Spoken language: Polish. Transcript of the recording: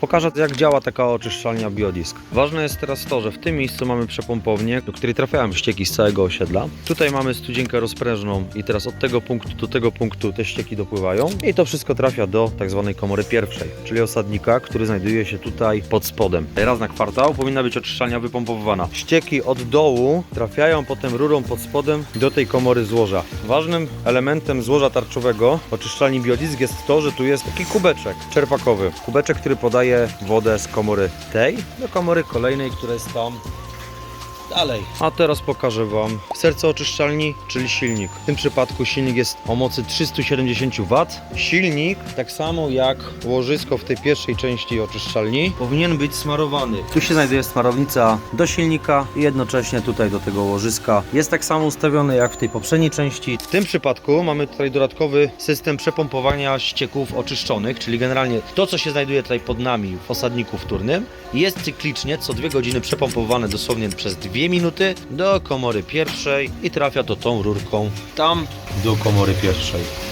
Pokażę jak działa taka oczyszczalnia biodisk. Ważne jest teraz to, że w tym miejscu mamy przepompownię, do której trafiają ścieki z całego osiedla. Tutaj mamy studzienkę rozprężną i teraz od tego punktu do tego punktu te ścieki dopływają i to wszystko trafia do tak zwanej komory pierwszej, czyli osadnika, który znajduje się tutaj pod spodem. Raz na kwartał powinna być oczyszczalnia wypompowywana. Ścieki od dołu trafiają potem rurą pod spodem do tej komory złoża. Ważnym elementem złoża tarczowego oczyszczalni biodisk jest to, że tu jest taki kubeczek czerpakowy. Kubeczek, który podaje wodę z komory tej do komory kolejnej, która jest tam dalej. A teraz pokażę Wam serce oczyszczalni, czyli silnik. W tym przypadku silnik jest o mocy 370 W. Silnik, tak samo jak łożysko w tej pierwszej części oczyszczalni, powinien być smarowany. Tu się znajduje smarownica do silnika i jednocześnie tutaj do tego łożyska. Jest tak samo ustawiony jak w tej poprzedniej części. W tym przypadku mamy tutaj dodatkowy system przepompowania ścieków oczyszczonych, czyli generalnie to, co się znajduje tutaj pod nami w osadniku wtórnym, jest cyklicznie co dwie godziny przepompowane dosłownie przez dwie minuty do komory pierwszej i trafia to tą rurką tam do komory pierwszej.